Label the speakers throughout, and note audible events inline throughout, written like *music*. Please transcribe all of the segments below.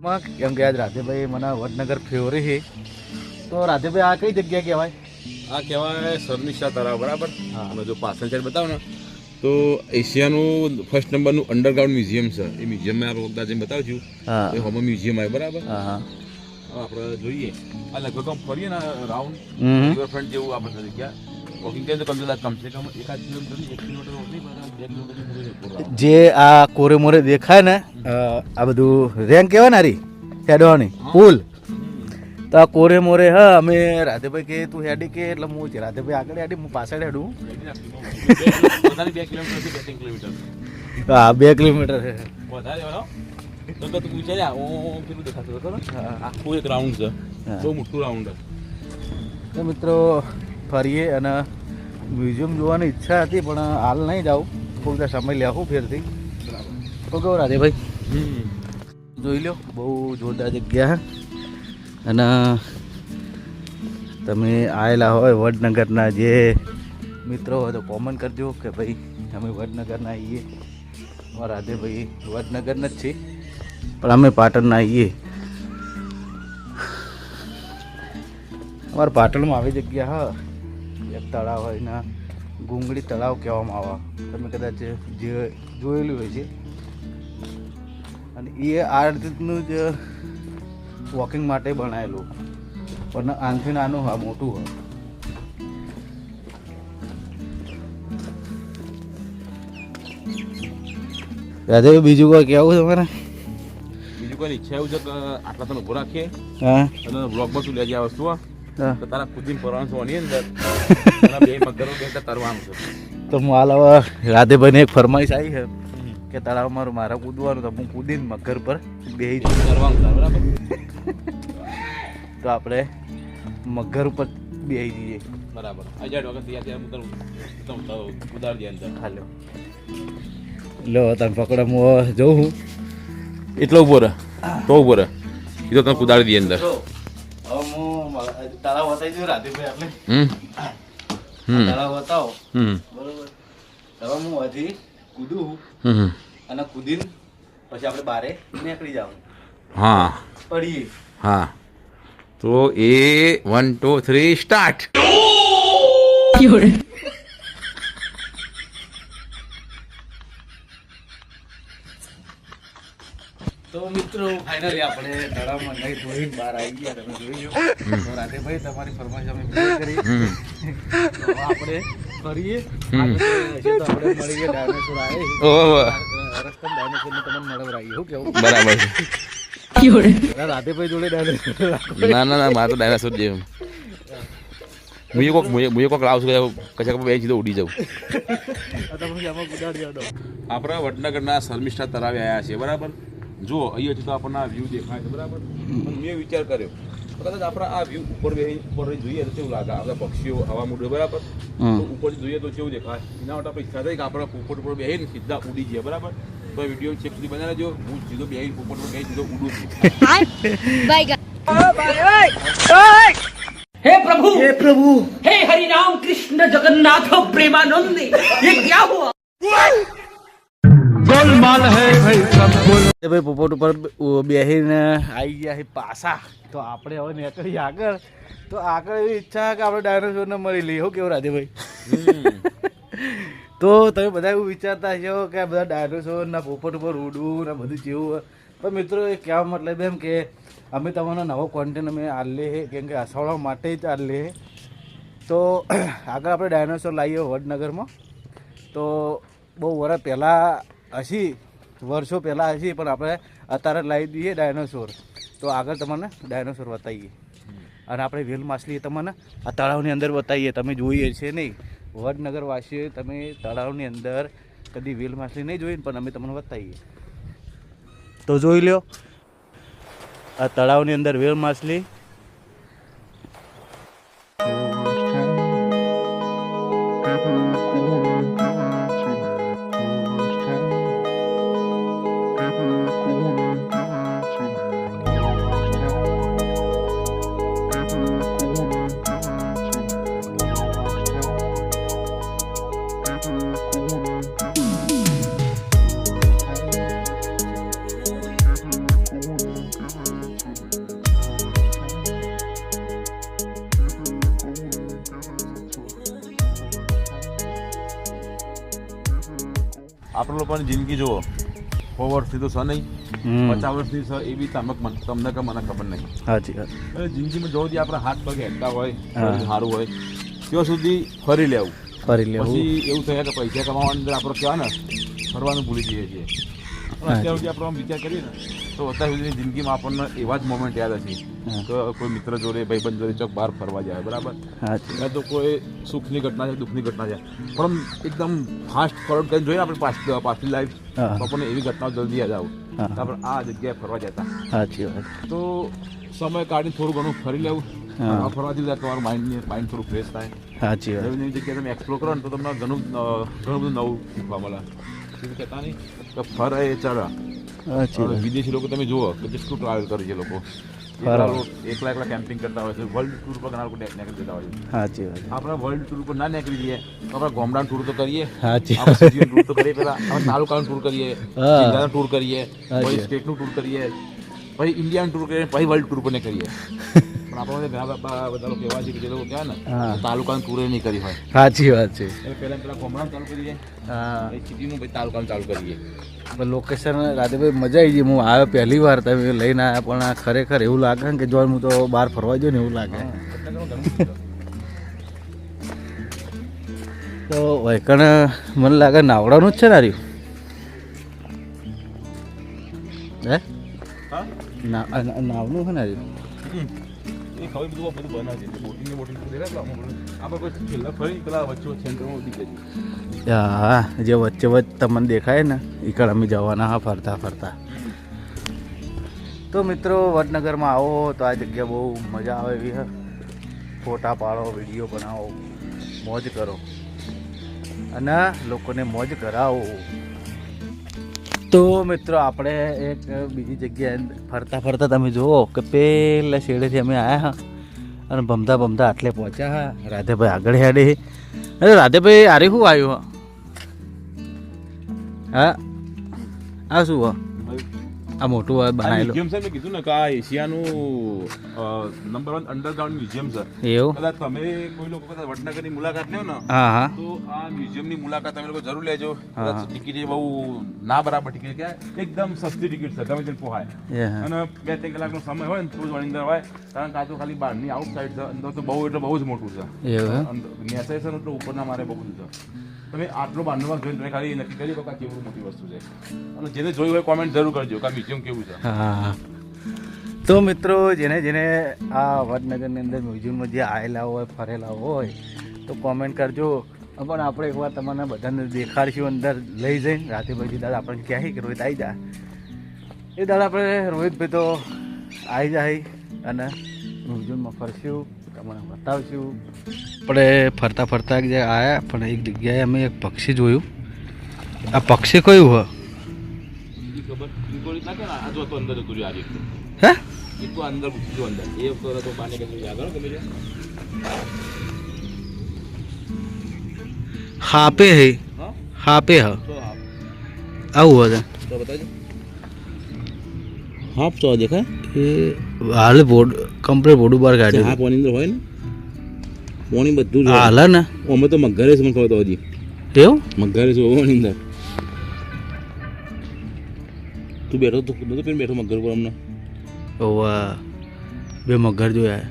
Speaker 1: માં કેમ કે આજ રાધેભાઈ મને વડનગર ફેવરે છે. તો રાધેભાઈ આ કઈ જગ્યા કહેવાય?
Speaker 2: આ કહેવાય સરનિશા તળાવ બરાબર?
Speaker 1: હા.
Speaker 2: અને જો પાછળ સાઈડ બતાવો ને. તો એશિયાનું ફર્સ્ટ નંબરનું અંડરગ્રાઉન્ડ મ્યુઝિયમ છે. એ મ્યુઝિયમમાં આપણે બધા જેમ બતાવું છું. એ હોમ મ્યુઝિયમ આવે બરાબર?
Speaker 1: હા હા.
Speaker 2: આપણે જોઈએ. આ લગભગ ફરીએ ને રાઉન્ડ રિવરફ્રન્ટ જેવું આપણે જગ્યા.
Speaker 1: જે આ કોરે મોરે દેખાય ને આ બધું રેન્ક કહેવાય ને હારી હેડવાની પુલ તો આ કોરે મોરે હા અમે રાધેભાઈ કે તું હેડી કે? એટલે હું છે. રાધેભાઈ આગળ હેડી હું પાછળ હેડું. હા બે કિલોમીટર છે.
Speaker 2: આખું એક રાઉન્ડ છે. બહુ મોટું રાઉન્ડ છે.
Speaker 1: તો મિત્રો ફરીએ અને મ્યુઝિયમ જોવાની ઈચ્છા હતી પણ હાલ નહીં જાઉં. કોઈ બધા સમય લેવું ફેરથી. ઓકે રાધે રાધેભાઈ જોઈ લો બહુ જોરદાર જગ્યા છે અને તમે આવેલા હોય વડનગરના જે મિત્રો હોય તો કોમન કરજો કે ભાઈ અમે વડનગરના આવીએ અમારા રાધેભાઈ વડનગરના જ છીએ પણ અમે પાટણના આવીએ અમારે પાટણમાં આવી જગ્યા હા. એક તળાવ હોય ને ગુંગળી તળાવ કહેવામાં આવે. તમે કદાચ જે જોયેલું હોય છે. અને એ આ રીતનું જ વોકિંગ માટે બનાવેલું. પણ આનથી નાનું હા મોટું હોય રાધે બીજું કોઈ કેવું તમારે?
Speaker 2: બીજું કોઈ ઈચ્છા એવું છે કે આટલા તને ઊભો રાખીએ.
Speaker 1: હા.
Speaker 2: અને પર શું લેજે આ વસ્તુ. તો તારા કુદીન પરવાનું છે અંદર? *laughs* તારા બે મગરો બે એટલે તરવાનું છે.
Speaker 1: તો હું હાલ હવે રાધેભાઈને એક ફરમાઈશ આવી છે કે તારા મારું મારે કૂદવાનું તો હું કૂદીને મગર પર બેસી જઈશ.
Speaker 2: તરવાનું બરાબર?
Speaker 1: તો આપણે મગર ઉપર બેસી જઈએ.
Speaker 2: બરાબર. હજાર વખત તૈયાર થયા હું તને તને ઉતાર અંદર.
Speaker 1: હાલો. લો તમે પકડો હું જોઉં હું
Speaker 2: એટલો ઊભો રહે. તો ઊભો રહે. એ તો તને કુદાડી દે અંદર.
Speaker 1: હું વતાવી દઉં રાધેભાઈ આપણે.
Speaker 2: હમ.
Speaker 1: બતાવો
Speaker 2: હમ.
Speaker 1: બરોબર. હવે હું હજી કૂદું
Speaker 2: હમ
Speaker 1: અને કૂદીને પછી આપણે બારે નીકળી જાવ
Speaker 2: હા.
Speaker 1: પડીએ.
Speaker 2: હા. તો એ વન ટુ થ્રી સ્ટાર્ટ
Speaker 1: તો મિત્રો ફાઇનલી આપણે તળાવમાં નહીં ધોઈને બહાર આવી ગયા તમે જોઈ લો. તો રાધેભાઈ તમારી ફરમાઈશ અમે પૂરી કરી. આપણે તો આપણે મળીએ ડાયનોસોર આવે રસ્તા ડાયનોસોરને તમને મળવરાઈએ શું કેવું?
Speaker 2: બરાબર છે.
Speaker 1: રાધેભાઈ જોડે ડાયનોસોર
Speaker 2: ના ના ના મારે તો ડાયનોસોર જેવું. મુએ કોક મુએ મુએ કોક લાવશું કશાક બે સીધો ઉડી જાઉં. આપણા વડનગરના શર્મિષ્ઠા તળાવે આવ્યા છે બરાબર? જો અહીંયાથી તો આપણને આ વ્યૂ દેખાય છે બરાબર પણ મેં વિચાર કર્યો તો કદાચ આપણે આ વ્યૂ ઉપર બેસી ઉપર રહી જોઈએ તો કેવું લાગે આપણા પક્ષીઓ હવા મૂડે બરાબર
Speaker 1: હમ.
Speaker 2: તો ઉપરથી જોઈએ તો કેવું દેખાય એના માટે આપણે ઈચ્છા થઈ કે આપણે પોપટ ઉપર બેસીને સીધા ઉડી જઈએ બરાબર તો વિડીયો છેક સુધી બનાવી જો હું સીધો બેસી પોપટ ઉપર બેસી સીધો ઉડું છું
Speaker 3: हे प्रभु हे प्रभु हे हरि राम कृष्ण जगन्नाथ प्रेमानंद ये क्या हुआ
Speaker 1: ભાઈ પોપટ ઉપર બેસીને આવી ગયા છે પાછા. તો આપણે હવે નીકળી આગળ. તો આગળ એવી ઈચ્છા કે આપણે ડાયનોસોરને મળી લઈએ. હું, કેવું રાધેભાઈ તો તમે બધા એવું વિચારતા છો કે બધા ડાયનોસોર ના પોપટ ઉપર ઉડવું ને બધું જેવું પણ મિત્રો, એ કહેવા મતલબ એમ કે અમે તમારો નવો કોન્ટેન્ટ અમે આલે છે કેમ કે અસાવડા માટે જ આલે તો આગળ આપણે ડાયનોસોર લાવીએ વડનગરમાં. તો બહુ વર્ષ પહેલાં હશી વર્ષો પહેલાં હશી, પણ આપણે અત્યારે લાવી દઈએ ડાયનોસોર. તો આગળ તમને ડાયનોસોર બતાવીએ. અને આપણે વેલ માછલી તમને આ તળાવની અંદર બતાવીએ. તમે જોઈએ છે નહીં. વડનગર વાસીઓ તમે તળાવની અંદર કદી વેલ માછલી નહીં જોઈ ને પણ અમે તમને બતાવીએ. તો જોઈ લ્યો. આ તળાવની અંદર વેલ માછલી
Speaker 2: આપણે લોકોની જિંદગી જુઓ. સો વર્ષથી તો છે નહીં. પચાસ વર્ષથી છે એ બી તમે મન- તમને કે મને ખબર નહીં.
Speaker 1: સાચી વાત.
Speaker 2: જિંદગીમાં જો સુધી આપણા હાથ પગ હેડતા હોય સારું હોય ત્યાં સુધી ફરી લેવું.
Speaker 1: ફરી લેવું.
Speaker 2: પછી એવું થયા કે પૈસા કમાવાની અંદર આપણે કહેવાય ને ફરવાનું ભૂલી જઈએ છીએ. પણ અત્યાર સુધી આપણે આમ વિચાર કરીએ ને તો અત્યાર સુધીની જિંદગીમાં આપણને એવા જ મોમેન્ટ યાદ હશે. તો કોઈ મિત્ર જોડે ભાઈબંધ જોડે ચોક બહાર ફરવા જાય બરાબર? ત્યાં તો કોઈ સુખની ઘટના છે દુઃખની ઘટના છે. પણ એકદમ ફાસ્ટ ફોરવર્ડ કરીને જોઈએ આપણે પાછ પાછલી લાઈફ તો આપણને એવી ઘટનાઓ જલ્દી યાદ આવે. આપણે આ જગ્યાએ ફરવા જતા.
Speaker 1: સાચી વાત.
Speaker 2: તો સમય કાઢીને થોડું ઘણું ફરી લેવું. ફરવા ફરવાથી તમારું માઇન્ડ માઇન્ડ થોડું ફ્રેશ થાય.
Speaker 1: સાચી વાત.
Speaker 2: નવી નવી જગ્યાએ તમે એક્સપ્લોર કરો ને તો તમને ઘણું ઘણું બધું નવું શીખવા મળે. કહેતા નહીં? કે ફરે એ
Speaker 1: વાત.
Speaker 2: વિદેશી લોકો તમે જુઓ કે જેટલું ટ્રાવેલ કરે છે લોકો. એકલા એકલા કેમ્પિંગ કરતા હોય છે વર્લ્ડ ટૂર પર ઘણા લોકો નીકળી જતા હોય છે.
Speaker 1: સાચી વાત.
Speaker 2: આપણે વર્લ્ડ ટૂર પર ના નીકળી જઈએ તો આપણે ગામડાનું ટૂર તો કરીએ.
Speaker 1: સાચી
Speaker 2: ટૂર તો કરીએ. પેલા આપણે તાલુકાનું ટૂર કરીએ. જિલ્લાનું ટૂર કરીએ. પછી સ્ટેટનું ટૂર કરીએ પછી ઇન્ડિયાનું ટૂર કરીએ પછી વર્લ્ડ ટૂર પર કરીએ પણ આપણે ઘણા બધા લોકો એવા છે કે જે લોકો કહેવાય ને તાલુકાનું ટૂર નહીં કરી હોય.
Speaker 1: સાચી વાત છે.
Speaker 2: એટલે પેલા ગામડાનું ચાલુ કરીએ.
Speaker 1: હા.
Speaker 2: સિટીનું પછી તાલુકાનું ચાલુ કરીએ.
Speaker 1: લોકેશન રાધેભાઈ મજા આવી ગઈ. હું આવ્યો પહેલી વાર તમે લઈને આવ્યા પણ આ ખરેખર એવું લાગે કે જો હું તો બહાર ફરવા જો ને એવું લાગે. તો વૈકણ મને લાગે નાવડાનું જ છે ને આર્યું હે નાવનું છે ને.
Speaker 2: એ ખબર બધું બધું બનાવે છે. બોટિંગ બોટિંગ છેલ્લા ફરી પેલા વચ્ચે સેન્ટરમાં ઉડી ગઈ
Speaker 1: હા, જે વચ્ચે વચ્ચે તમને દેખાય ને એકડ અમે જવાના, હા, ફરતા ફરતા. તો મિત્રો, વડનગરમાં આવો, તો આ જગ્યા બહુ મજા આવે એવી છે ફોટા પાડો, વીડિયો બનાવો, મોજ કરો. અને લોકોને મોજ કરાવો. તો મિત્રો આપણે એક બીજી જગ્યાએ ફરતા ફરતા તમે જુઓ કે પેલા શેડેથી અમે આવ્યા હા. અને ભમતા ભમતા આટલે પહોંચ્યા હા. રાધેભાઈ આગળ હેડે અરે રાધેભાઈ, આરે શું આવ્યું? હા? આ શું હો? આ મોટું બનાવેલું.
Speaker 2: મ્યુઝિયમ છે મેં કીધું ને કે આ એશિયાનું નંબર વન અંડરગ્રાઉન્ડ મ્યુઝિયમ છે
Speaker 1: એવું?
Speaker 2: કદાચ તમે કોઈ લોકો કદાચ વડનગરની મુલાકાત લ્યો ને
Speaker 1: હા હા.
Speaker 2: તો આ મ્યુઝિયમની મુલાકાત તમે લોકો જરૂર લેજો. કદાચ ટિકિટ એ બહુ ના બરાબર ટિકિટ કે એકદમ સસ્તી ટિકિટ છે તમે તેને પોહાય અને બે ત્રણ કલાકનો સમય હોય ને તો જ અંદર હોય કારણ કે આ તો ખાલી બહારની આઉટ સાઈડ છે અંદર તો બહુ એટલે બહુ જ મોટું છે
Speaker 1: એવું
Speaker 2: નેસાય છે ને તો ઉપરના મારે બહુ બધું છે તમે આટલો ભાગ જોઈને તમે ખાલી નક્કી કરી કે કેવું મોટી વસ્તુ છે. અને જેને જોયું હોય કોમેન્ટ જરૂર કરજો કે મ્યુઝિયમ કેવું છે.
Speaker 1: તો મિત્રો, જેને જેને આ વડનગરની અંદર મ્યુઝિયમમાં જે આવેલા હોય, ફરેલા હોય, તો કોમેન્ટ કરજો. પણ આપણે એકવાર તમને બધાને દેખાડશું અંદર. લઈ જઈને. રાતે પછી દાદા આપણને કહે કે રોહિત આવી જા. એ દાદા આપણે રોહિતભાઈ તો આવી જાય અને મ્યુઝિયમમાં ફરશું. તમને બતાવશું. આપણે ફરતા ફરતા એક જગ્યાએ આવ્યા પણ એક જગ્યાએ અમે એક પક્ષી જોયું. આ પક્ષી કયું હોય. હે? હાપે હે. હાપે હ.
Speaker 2: હા
Speaker 1: આવું હતું
Speaker 2: તો બતાવજો. હાફ ચો દેખાય.
Speaker 1: એ હાલ બોડ કમ્પ્લીટ બોર્ડ બહાર કાઢ્યું
Speaker 2: હાફ ઓની અંદર હોય ને ઓની બધું.
Speaker 1: હાલ ને.
Speaker 2: અમે તો મગરે છે મને ખબર તો હજી.
Speaker 1: એવું?
Speaker 2: મગરે છે ઓની અંદર. તું બેઠો તો નતો પેન બેઠો મગર પર અમને
Speaker 1: ઓવા બે મગર જોયા.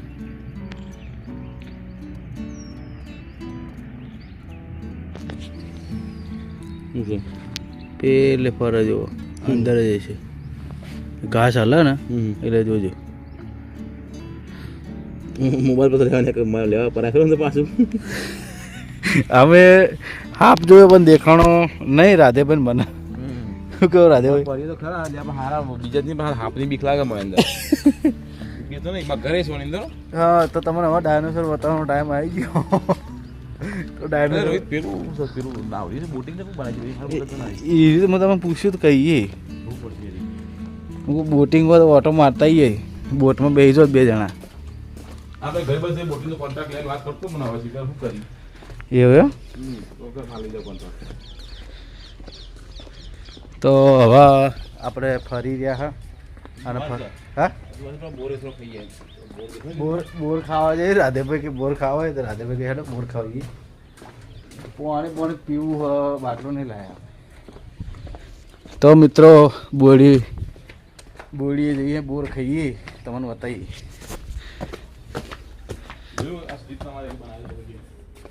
Speaker 2: શું છે?
Speaker 1: પેલે ફરે અંદર જ છે. ઘાસ હલે ને એટલે જોજો.
Speaker 2: મોબાઈલ પર લેવાને લેવા પરા ખરો ને પાછું.
Speaker 1: અમે હાફ જોયો પણ દેખાણો નહીં રાધેભાઈ મને. શું કહો રાધેભાઈ
Speaker 2: પરી તો ખરા હારા બીજા ની પાસે હાફની બીક લાગે મને અંદર. *laughs* એ તો નહીં મગરે છે અંદર.
Speaker 1: હા તો તમને હવે ડાયનોસોર બતાવવાનો ટાઈમ આવી ગયો. તો ડાયનોસોર
Speaker 2: રોહિત પેલું પેલું નાવડી બોટિંગ ને બનાવી એ
Speaker 1: રીતે મેં તમે પૂછ્યું તો કહીએ. હું બોટિંગ પર ઓટો મારતા જઈએ બોટમાં બેસી જો બે જણા.
Speaker 2: આપણે ઘરે બધે બોટિંગ નો કોન્ટ્રાક્ટ લઈને વાત કરતો મને હવે શીખર શું કરી
Speaker 1: એવું એમ?
Speaker 2: તો
Speaker 1: તો હવે આપણે ફરી રહ્યા હા. અને હા?
Speaker 2: બોરે
Speaker 1: બોર બોર ખાવા જઈએ રાધેભાઈ કે બોર ખાવા હોય તો રાધેભાઈ કે હેડો બોર ખાવી પાણી પાણી પીવું હ બાટલો નહીં લાયા. તો મિત્રો બોડી બોડીએ જઈએ બોર ખાઈએ તમને બતાવીએ.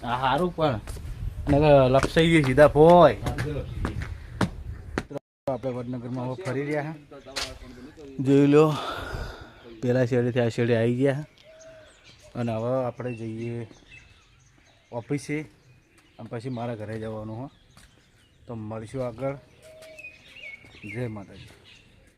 Speaker 2: આ
Speaker 1: સારું પણ. લપસાઈ ગઈ સીધા ફોય આપણે વડનગરમાં હવે ફરી રહ્યા જોઈ લો પેલા શેડેથી આ શેડે આવી ગયા. અને હવે આપણે જઈએ ઓફિસે. અને પછી મારા ઘરે જવાનું હો. તો મળીશું આગળ. જય માતાજી.